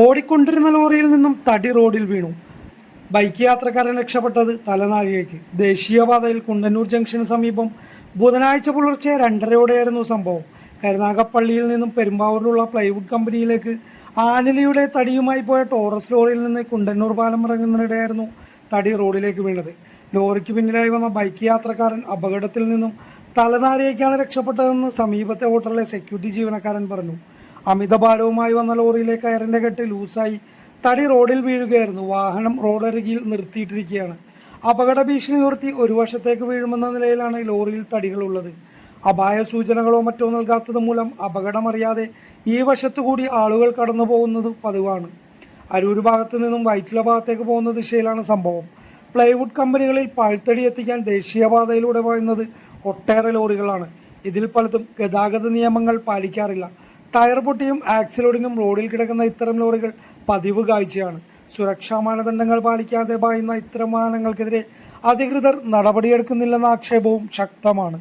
ഓടിക്കൊണ്ടിരുന്ന ലോറിയിൽ നിന്നും തടി റോഡിൽ വീണു. ബൈക്ക് യാത്രക്കാരൻ രക്ഷപ്പെട്ടത് തലനാരിഴയ്ക്ക് ദേശീയപാതയിൽ കുണ്ടന്നൂർ ജംഗ്ഷന് സമീപം ബുധനാഴ്ച പുലർച്ചെ രണ്ടരയോടെയായിരുന്നു സംഭവം. കരുനാഗപ്പള്ളിയിൽ നിന്നും പെരുമ്പാവൂരിലുള്ള പ്ലൈവുഡ് കമ്പനിയിലേക്ക് ആനലിയുടെ തടിയുമായി പോയ ടോറസ് ലോറിയിൽ നിന്ന് കുണ്ടന്നൂർ പാലം ഇറങ്ങുന്നതിനിടെയായിരുന്നു തടി റോഡിലേക്ക് വീണത്. ലോറിക്ക് പിന്നിലായി വന്ന ബൈക്ക് യാത്രക്കാരൻ അപകടത്തിൽ നിന്നും തലനാരിഴയ്ക്കാണ് രക്ഷപ്പെട്ടതെന്ന് സമീപത്തെ ഹോട്ടലിലെ സെക്യൂരിറ്റി ജീവനക്കാരൻ പറഞ്ഞു. അമിതഭാരവുമായി വന്ന ലോറിയിലെ കയറിന്റെ കെട്ട് ലൂസായി. തടി റോഡിൽ വീഴുകയായിരുന്നു. വാഹനം റോഡരികിൽ നിർത്തിയിട്ടിരിക്കുകയാണ്. അപകട ഭീഷണി ഉയർത്തി ഒരു വശത്തേക്ക് വീഴുമെന്ന നിലയിലാണ് ലോറിയിൽ തടികളുള്ളത്. അപായ സൂചനകളോ മറ്റോ നൽകാത്തത് മൂലം അപകടമറിയാതെ ഈ വശത്തുകൂടി ആളുകൾ കടന്നു പോകുന്നത് പതിവാണ്. അരൂർ ഭാഗത്ത് നിന്നും വൈറ്റില ഭാഗത്തേക്ക് പോകുന്ന ദിശയിലാണ് സംഭവം. പ്ലൈവുഡ് കമ്പനികളിൽ പാഴ്ത്തടി എത്തിക്കാൻ ദേശീയപാതയിലൂടെ പോയുന്നത് ഒട്ടേറെ ലോറികളാണ്. ഇതിൽ പലതും ഗതാഗത നിയമങ്ങൾ പാലിക്കാറില്ല. ടയർ പൊട്ടിയും ആക്സിലോഡിനും റോഡിൽ കിടക്കുന്ന ഇത്തരം ലോറികൾ പതിവ് കാഴ്ചയാണ്. സുരക്ഷാ മാനദണ്ഡങ്ങൾ പാലിക്കാതെ പായുന്ന ഇത്തരം വാഹനങ്ങൾക്കെതിരെ അധികൃതർ നടപടിയെടുക്കുന്നില്ലെന്ന ആക്ഷേപവും ശക്തമാണ്.